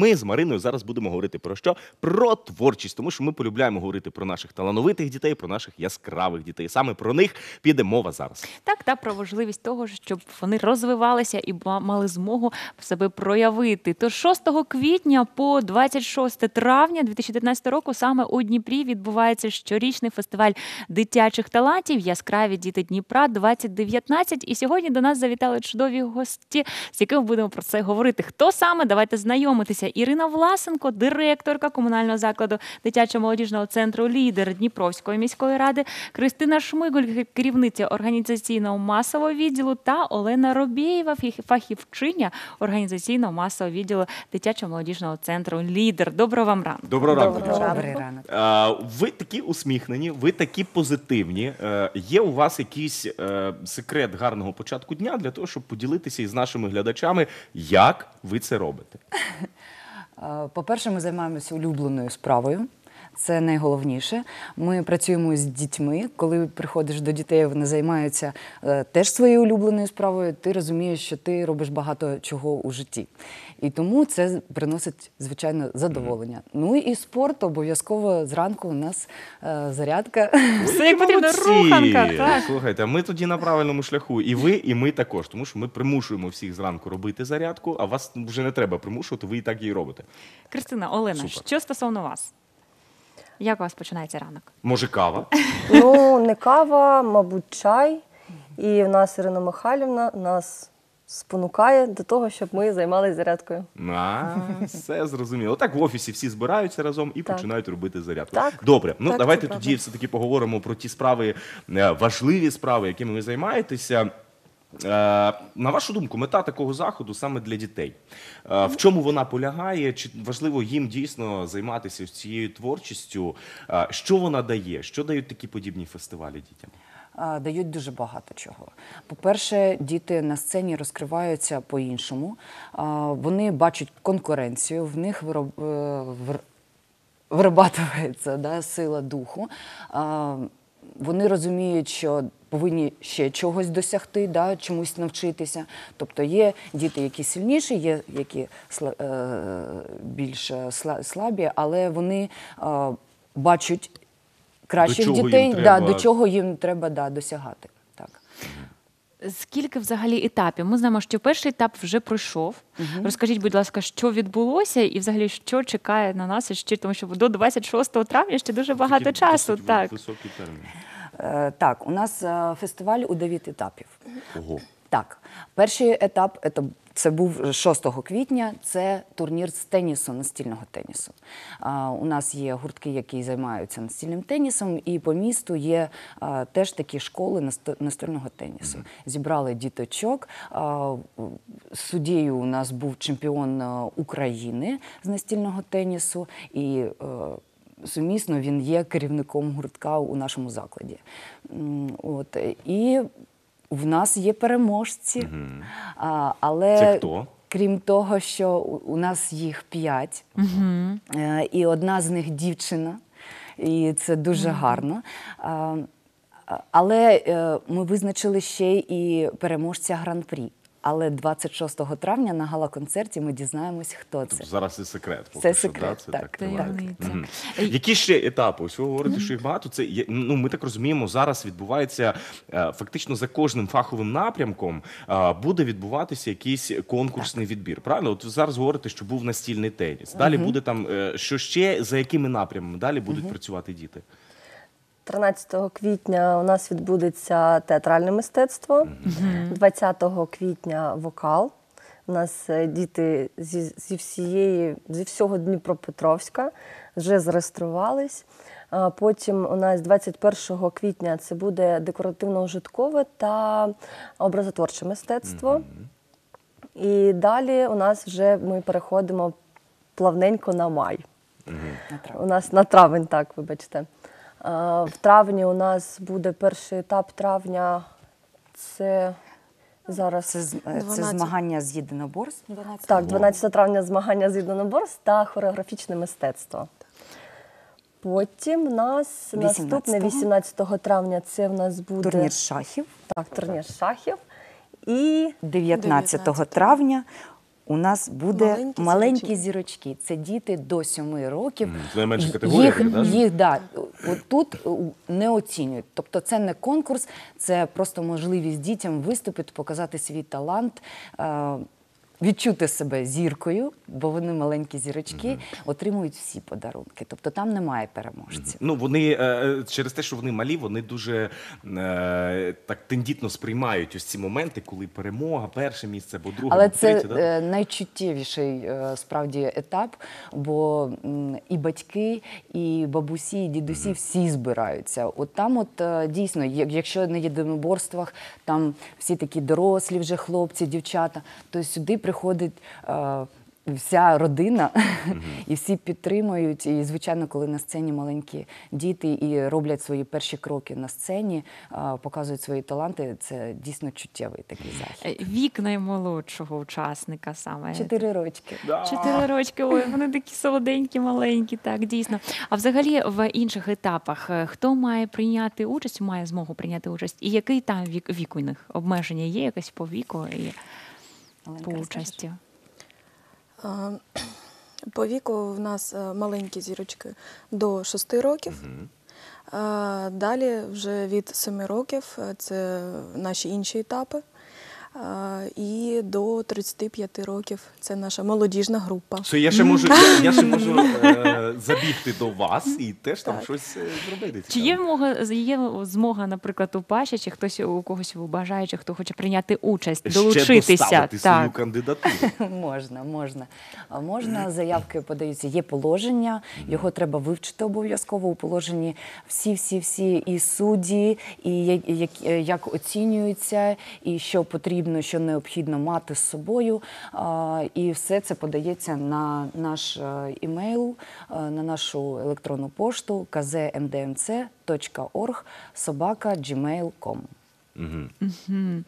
ми з Мариною зараз будемо говорити про що? Про творчість, тому що ми полюбляємо говорити про наших талановитих дітей, про наших яскравих дітей. Саме про них піде мова зараз. Так, та про важливість того, щоб вони розвивалися і мали змогу себе проявити. Тож 6 квітня по 26 травня 2019 року саме у Дніпрі відбувається щорічний фестиваль дитячих талантів Яскраві діти Дніпра 2019. І сьогодні до нас завітали чудові гості, з якими будемо про це говорити. Хто саме? Давайте знайомитися. Ірина Власенко, директорка комунального закладу дитячо-молодіжного центру Лідер Дніпровської міської ради, Кристина Шмигуль, керівниця організаційного масового відділу, та Олена Робєєва, фахівчиня організаційного масового відділу дитячо-молодіжного центру Лідер. Доброго вам ранку. Доброго ранку. Добрий ранок. А, Ви такі усміхнені, ви такі позитивні. Е, Є у вас якийсь е, секрет гарного початку дня для того, щоб поділитися із нашими глядачами, як ви це робите? Е, По-перше, ми займаємося улюбленою справою. Це найголовніше. Ми працюємо з дітьми. Коли приходиш до дітей, вони займаються е, теж своєю улюбленою справою. Ти розумієш, що ти робиш багато чого у житті. І тому це приносить звичайно задоволення. Ну і спорт обов'язково зранку у нас е, зарядка. Все як потрібно, руханка. Так. Слухайте, ми тоді на правильному шляху. І ви, і ми також, тому що ми примушуємо всіх зранку робити зарядку, а вас вже не треба примушувати, ви і так її робите. Кристина, Олена, Супер. що стосовно вас? Як у вас починається ранок? Може, кава? Ну, не кава, мабуть, чай. І в нас Ірина Михайлівна нас спонукає до того, щоб ми займалися зарядкою. А, все зрозуміло. Так в офісі всі збираються разом і Так. починають робити зарядку. Так. Добре, ну Так, давайте це тоді правда. все-таки поговоримо про ті справи, е, важливі справи, якими ви займаєтеся. Е, На вашу думку, мета такого заходу саме для дітей. Е, В чому вона полягає? Чи важливо їм дійсно займатися цією творчістю? Е, Що вона дає? Що дають такі подібні фестивалі дітям? Дають дуже багато чого. По-перше, діти на сцені розкриваються по-іншому. Вони бачать конкуренцію, в них вироб... вирабатується да, сила духу. Вони розуміють, що повинні ще чогось досягти, да, чомусь навчитися. Тобто є діти, які сильніші, є які е, більш сла- слабі, але вони е, бачать кращих їм дітей, да, до чого їм треба да, досягати. Скільки взагалі етапів? Ми знаємо, що перший етап вже пройшов. Розкажіть, будь ласка, що відбулося, і взагалі що чекає на нас ще, тому що до 26 травня ще дуже багато Такі часу. досить Так. Високий термін. Е, так, у нас е, фестиваль у 9 етапів. Ого. Так, перший етап це, це був 6 квітня. Це турнір з тенісу, настільного тенісу. У нас є гуртки, які займаються настільним тенісом, і по місту є теж такі школи настільного тенісу. Зібрали діточок. Суддєю у нас був чемпіон України з настільного тенісу. І е, сумісно він є керівником гуртка у нашому закладі. От, і в нас є переможці. А, але Це хто? крім того, що у нас їх п'ять, угу. і одна з них дівчина, і це дуже гарно. А, але е, ми визначили ще і переможця гран-прі. Але 26 травня на гала-концерті ми дізнаємось, хто це. Тобто зараз це секрет. Поки Це що, секрет, да? Це так, так. Е, Які ще етапи? Ось ви говорите, що їх багато. Це є- ну ми так розуміємо, зараз відбувається е, фактично за кожним фаховим напрямком е, буде відбуватися якийсь конкурсний відбір. Правильно? От ви зараз говорите, що був настільний теніс. Далі буде там е, що ще за якими напрямами далі будуть працювати діти? 13 квітня у нас відбудеться театральне мистецтво, 20 квітня вокал. У нас е, діти зі, зі всієї, зі всього Дніпропетровська вже зареєструвались. Потім у нас 21 квітня це буде декоративно-ужиткове та образотворче мистецтво. І далі у нас вже ми переходимо плавненько на май. У нас на травень, так, вибачте. А, В травні у нас буде перший етап травня. Це зараз Це, з- е, це 12. змагання з єдиноборств. 12 так, 12 травня змагання з єдиноборств та хореографічне мистецтво. Потім у нас 18-го. наступне 18 травня це в нас буде Турнір шахів. так, турнір шахів. І 19 19. травня у нас буде Маленькі маленькі, зірочки. зірочки. Це діти до 7 років. Це найменша категорія, Їх, да? їх да, тут не оцінюють. Тобто це не конкурс, це просто можливість дітям виступити, показати свій талант. Відчути себе зіркою, бо вони маленькі зірочки, отримують всі подарунки. Тобто там немає переможців. Ну вони е, е, через те, що вони малі, вони дуже е, так тендітно сприймають ось ці моменти, коли перемога, перше місце або друге, Але або це да? найчуттєвіший справді етап, бо і батьки, і бабусі, і дідусі всі збираються. От там, от дійсно, якщо на єдиноборствах там всі такі дорослі вже хлопці, дівчата, то сюди приходить. е, Вся родина і всі підтримують. І звичайно, коли на сцені маленькі діти і роблять свої перші кроки на сцені, е, показують свої таланти. Це дійсно чуттєвий такий захід. Е, Вік наймолодшого учасника саме. Чотири рочки. Да. Чотири рочки, ой, вони такі солоденькі, маленькі, так дійсно. А взагалі в інших етапах хто має прийняти участь, має змогу прийняти участь, і який там вік, вік у них? Обмеження є якесь по віку і по участі? По віку в нас е, маленькі зірочки до 6 років. Далі вже від 7 років е, це наші інші етапи. А, І до 35 років це наша молодіжна група. Все, я ще можу, я, я ще можу е, забігти до вас і теж там Так. щось е, зробити. Чи є цікаве. мога, є змога, наприклад, у Паші, чи хтось у когось бажаючи, хто хоче прийняти участь, ще долучитися? доставити свою Так. кандидатуру? Можна, можна. А Можна, заявки подаються. Є положення, його треба вивчити обов'язково. У положенні всі, всі, всі і судді, і як, як, як оцінюються, і що потрібно, що необхідно мати з собою. І все це подається на наш е, імейл, е, на нашу електронну пошту kzmdmc.org собака gmail.com. Мгм.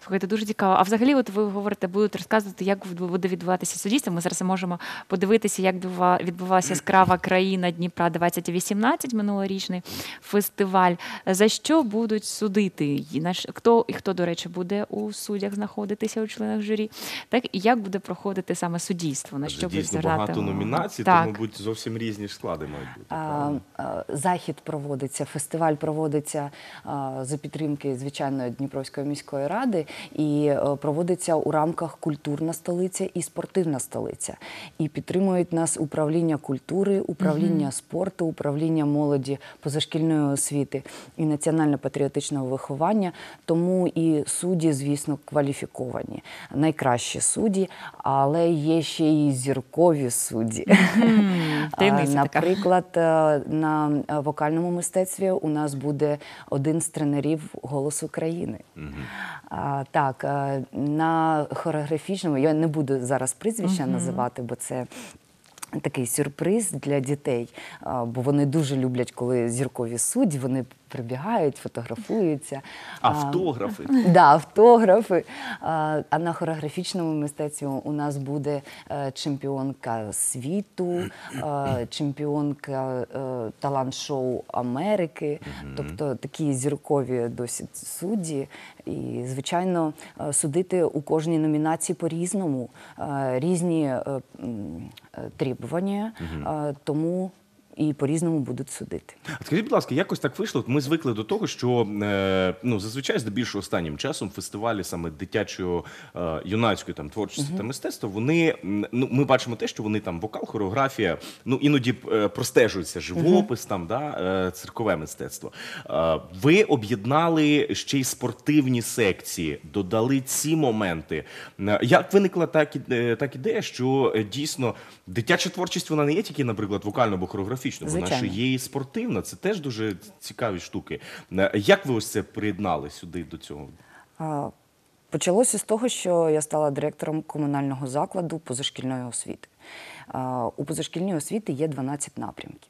Слухайте, дуже цікаво. А взагалі, от ви говорите, будуть розказувати, як буде відбуватися суддівство. Ми зараз можемо подивитися, як відбувалася яскрава країна Дніпра 2018, минулорічний фестиваль. За що будуть судити? І хто і хто, до речі, буде у суддях знаходитися у членах журі? Так і як буде проходити саме суддівство? На що буде дійсно багато номінацій, так. то, мабуть, зовсім різні ж склади мають бути. А, а, Захід проводиться, фестиваль проводиться а, за підтримки звичайно Дніпровської міської ради і е, проводиться у рамках культурна столиця і спортивна столиця. І підтримують нас управління культури, управління спорту, управління молоді, позашкільної освіти і національно-патріотичного виховання. Тому і судді, звісно, кваліфіковані, найкращі судді, але є ще і зіркові судді. Наприклад, е, на е, вокальному мистецтві у нас буде один з тренерів «Голос України». А, Так, е, на хореографічному я не буду зараз прізвища називати, бо це. Такий сюрприз для дітей, бо вони дуже люблять, коли зіркові судді, вони прибігають, фотографуються. А, Автографи. Да, автографи. А а на хореографічному мистецтві у нас буде е, чемпіонка світу, е, чемпіонка е, талант-шоу Америки, тобто такі зіркові досить судді. І, звичайно, судити у кожній номінації по-різному, різні требування, тому і по-різному будуть судити. А Скажіть, будь ласка, якось так вийшло? Ми звикли до того, що е, ну зазвичай здебільшого останнім часом фестивалі саме дитячої е, юнацької там творчості та мистецтва. Вони ну ми бачимо те, що вони там вокал, хореографія, ну іноді е, простежується живопис, там да циркове мистецтво. Ви об'єднали ще й спортивні секції, додали ці моменти. Як виникла так, так ідея, що дійсно дитяча творчість вона не є тільки, наприклад, вокально або хореографічна, вона ще є і спортивна. Це теж дуже цікаві штуки. Е, Як ви ось це приєднали сюди до цього? А, Почалося з того, що я стала директором комунального закладу позашкільної освіти. А, У позашкільній освіті є 12 напрямків.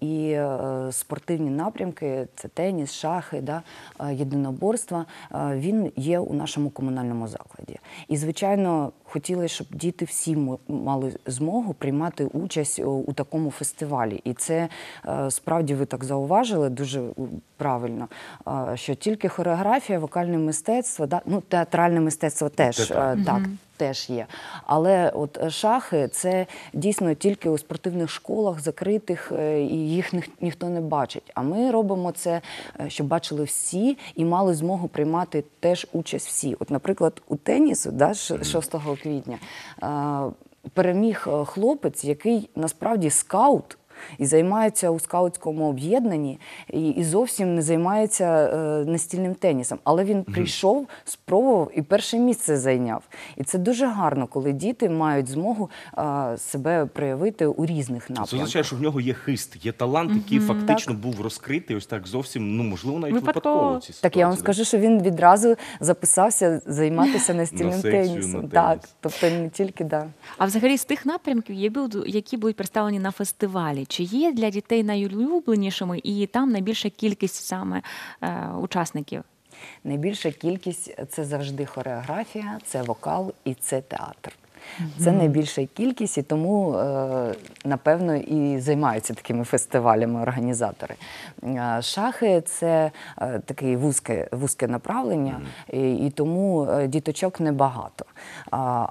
І е, спортивні напрямки це теніс, шахи, да, е, єдиноборства. Він є у нашому комунальному закладі. І, звичайно, хотіли, щоб діти всі мали змогу приймати участь у, у такому фестивалі. І це е, справді ви так зауважили дуже правильно, е, що тільки хореографія, вокальне мистецтво, да, ну, театральне мистецтво теж е, так. теж є. Але от е, шахи це дійсно тільки у спортивних школах закритих, е, і їх ніх- ніхто не бачить. А ми робимо це, е, щоб бачили всі і мали змогу приймати теж участь всі. От, наприклад, у тенісу, да, 6 квітня, е, переміг е, хлопець, який насправді скаут. І займається у скаутському об'єднанні, і, і зовсім не займається е, настільним тенісом. Але він прийшов, спробував і перше місце зайняв. І це дуже гарно, коли діти мають змогу е, себе проявити у різних напрямках. Це означає, що в нього є хист, є талант, який фактично був розкритий, ось так зовсім, ну можливо, навіть Випадково. випадково. в цій Так я вам скажу, що він відразу записався займатися настільним тенісом. Так, тобто не тільки да. А взагалі з тих напрямків, які будуть представлені на фестивалі, чи є для дітей найулюбленішими і там найбільша кількість саме е, учасників? Найбільша кількість це завжди хореографія, це вокал і це театр. Це найбільша кількість, і тому, е, напевно, і займаються такими фестивалями організатори. Е, Шахи це таке вузьке, вузьке направлення, і, тому діточок небагато.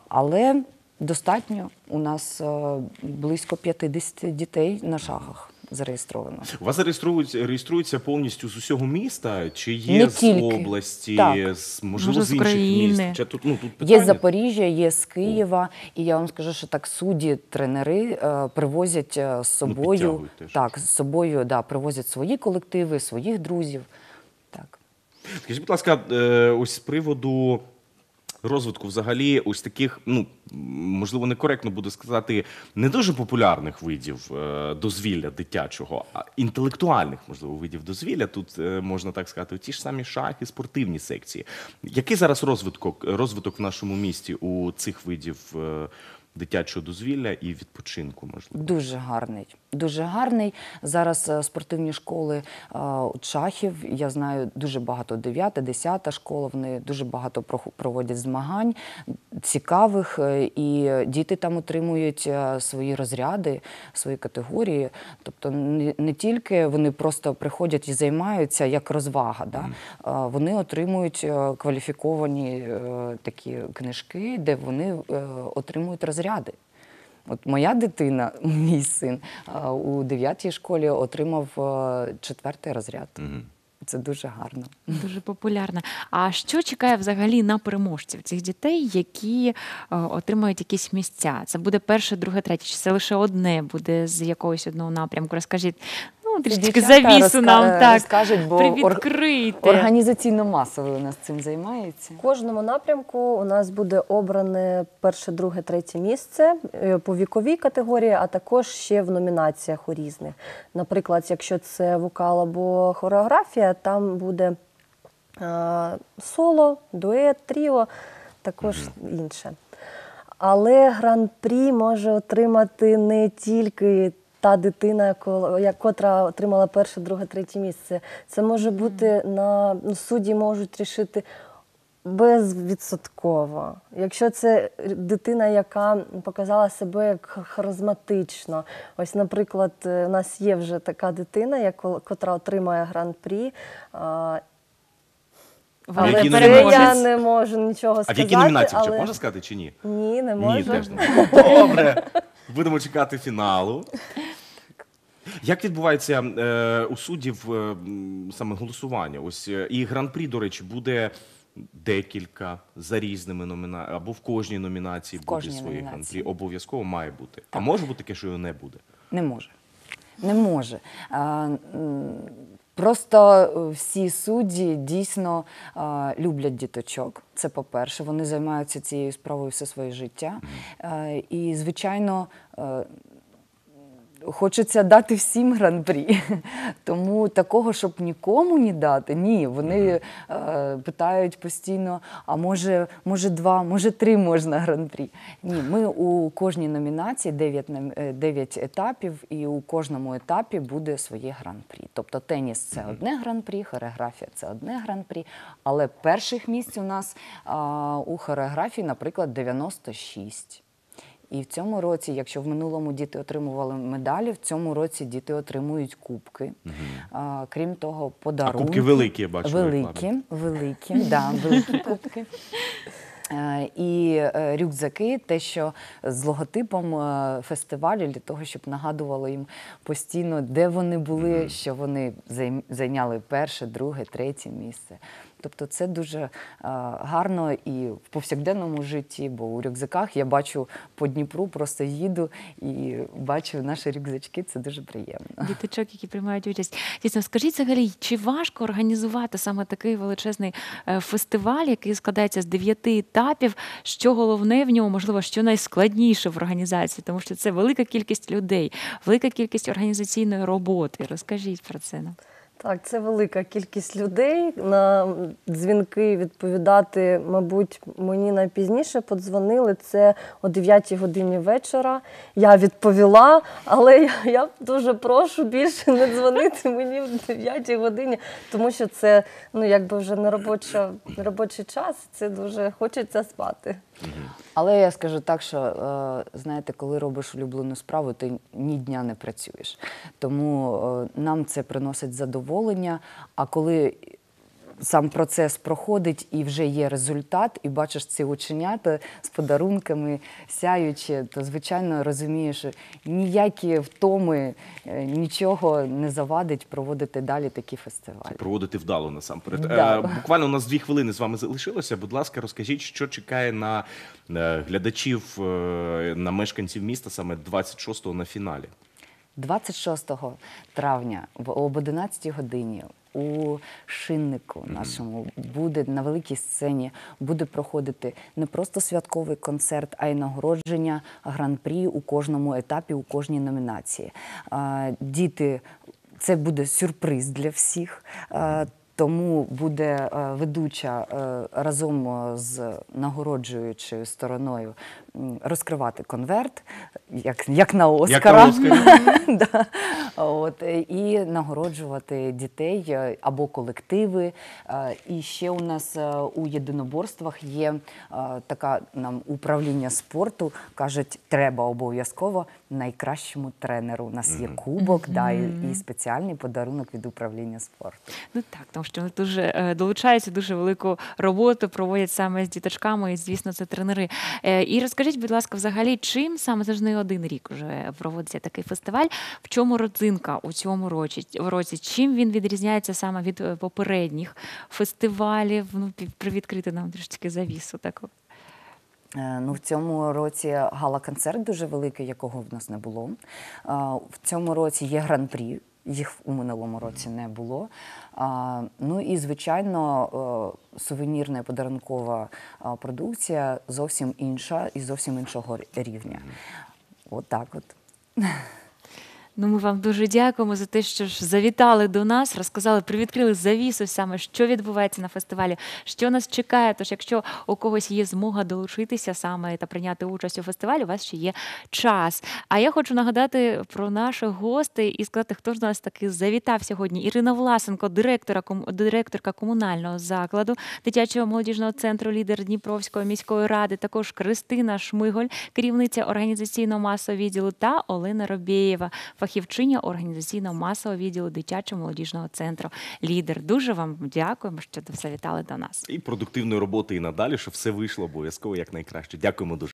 Але достатньо. У нас е, близько 50 дітей на шахах зареєстровано. У вас реєструються, реєструються повністю з усього міста, чи є Не з тільки. області, Так. з можливо Може, з з інших міст? Чи тут, ну, тут Є з Запоріжжя, є з Києва, і я вам скажу, що так судді, тренери е, привозять е, з собою, Ну, так, з собою да, привозять свої колективи, своїх друзів. Так. Скажіть, будь ласка, е, ось з приводу розвитку взагалі ось таких, ну можливо, некоректно буде сказати, не дуже популярних видів е, дозвілля дитячого, а інтелектуальних, можливо, видів дозвілля. Тут е, можна так сказати, ті ж самі шахи, спортивні секції. Який зараз розвиток, розвиток в нашому місті у цих видів е, дитячого дозвілля і відпочинку, можливо? Дуже гарний. Дуже гарний. Зараз е, спортивні школи е, от шахів. Я знаю дуже багато 9, 10 школа. Вони дуже багато проводять змагань цікавих, е, і діти там отримують свої розряди, свої категорії. Тобто не, тільки вони просто приходять і займаються як розвага, да? вони отримують кваліфіковані такі книжки, де вони отримують розряди. От моя дитина, мій син, у 9 школі отримав е, четвертий розряд. Це дуже гарно. Дуже популярно. А що чекає взагалі на переможців цих дітей, які е, отримають якісь місця? Це буде перше, друге, третє, чи це лише одне буде з якогось одного напрямку? Розкажіть, ну завісу нам так розкажуть, бо ор- Організаційно-масово у нас цим займається. В кожному напрямку у нас буде обране перше, друге, третє місце е, по віковій категорії, а також ще в номінаціях у різних. Наприклад, якщо це вокал або хореографія, там буде е, соло, дует, тріо, також інше. Але гран-прі може отримати не тільки та дитина, котра отримала перше, друге, третє місце. Це може бути на ну, судді можуть рішити безвідсотково. Якщо це дитина, яка показала себе як харизматично. Ось, наприклад, е, у нас є вже така дитина, котра отримає гран-прі. а, Але це я не можу нічого сказати. А в якій номінації але... можна сказати чи ні? Ні, не Ні, можу. теж не. Добре. Будемо чекати фіналу. Як відбувається е, у суддів е, м, саме голосування? Ось е, і гран-прі, до речі, буде декілька за різними номінаціями, або в кожній номінації В буде кожній свої номінації. гран-прі. Обов'язково має бути. А може бути таке, що його не буде. Не може. Не може. А, м, Просто е, всі судді дійсно а, люблять діточок. Це по-перше, вони займаються цією справою все своє життя. Е, І, звичайно, е, Хочеться дати всім гран-прі. Тому такого, щоб нікому не дати, ні. Вони е, питають постійно: а може, може два, може три можна гран-прі. Ні, ми у кожній номінації 9, 9 етапів, і у кожному етапі буде своє гран-прі. Тобто теніс це одне гран-прі, хореографія це одне гран-прі. Але перших місць у нас а, у хореографії, наприклад, 96. І в цьому році, якщо в минулому діти отримували медалі, в цьому році діти отримують кубки. А, крім того, подарунки. кубки великі, я бачу, Великі, великі, да, великі кубки. Е, І е, рюкзаки, те, що з логотипом е, фестивалю, для того, щоб нагадувало їм постійно, де вони були, що вони зайняли перше, друге, третє місце. Тобто це дуже е, гарно і в повсякденному житті, бо у рюкзаках я бачу по Дніпру, просто їду і бачу наші рюкзачки. Це дуже приємно. діточок, які приймають участь. Дійсно, скажіть взагалі, чи важко організувати саме такий величезний е, фестиваль, який складається з дев'яти етапів? Що головне в ньому, можливо, що найскладніше в організації, тому що це велика кількість людей, велика кількість організаційної роботи. Розкажіть про це нам. Так, це велика кількість людей. На дзвінки відповідати, мабуть, мені найпізніше подзвонили. Це о 9 годині вечора. Я відповіла, але я, я дуже прошу більше не дзвонити мені в 9 годині, тому що це ну, якби вже не робоча, робочий час, це дуже хочеться спати. Але я скажу так, що е, знаєте, коли робиш улюблену справу, ти ні дня не працюєш. Тому е, нам це приносить задоволення. А коли сам процес проходить і вже є результат, і бачиш ці оченята з подарунками сяючи, то звичайно розумієш, ніякі втоми е, нічого не завадить проводити далі такі фестивалі. Проводити вдало насамперед. Да. Е, буквально у нас дві хвилини з вами залишилося. Будь ласка, розкажіть, що чекає на е, глядачів, на мешканців міста саме 26-го на фіналі. 26 травня об 11 годині у шиннику нашому буде на великій сцені буде проходити не просто святковий концерт, а й нагородження гран-прі у кожному етапі, у кожній номінації. Діти, це буде сюрприз для всіх. Тому буде е, ведуча е, разом з нагороджуючою стороною розкривати конверт, як, як на Оскара. Як на Да. От, е, і нагороджувати дітей або колективи. І ще у нас у єдиноборствах є така нам управління спорту. Кажуть, треба обов'язково найкращому тренеру. У нас є кубок, да, і, і спеціальний подарунок від управління спорту. Ну так, тому що вони дуже е, долучаються, дуже велику роботу проводять саме з діточками, і звісно, це тренери. Е, І розкажіть, будь ласка, взагалі, чим саме це ж не один рік вже проводиться такий фестиваль? В чому родзинка у цьому році? році? Чим він відрізняється саме від е, попередніх фестивалів? Ну, привідкрити нам трішки завісу таку. Е, Ну, в цьому році гала-концерт дуже великий, якого в нас не було. В цьому році є гран-прі, їх у минулому році не було. Ну і, звичайно, е, сувенірна і подарункова продукція зовсім інша і зовсім іншого рівня. От так от. Ну, ми вам дуже дякуємо за те, що ж завітали до нас, розказали, привідкрили завісу саме, що відбувається на фестивалі, що нас чекає. Тож, якщо у когось є змога долучитися саме та прийняти участь у фестивалі, у вас ще є час. А я хочу нагадати про наших гостей і сказати, хто ж до нас таки завітав сьогодні. Ірина Власенко, директора директорка комунального закладу дитячого молодіжного центру лідер Дніпровської міської ради. Також Кристина Шмиголь, керівниця організаційного масового відділу, та Олена Робєєва, фахівчиня організаційного масового відділу дитячого молодіжного центру. Лідер. Дуже вам дякуємо, що завітали до нас. І продуктивної роботи і надалі, щоб все вийшло обов'язково як найкраще. Дякуємо дуже.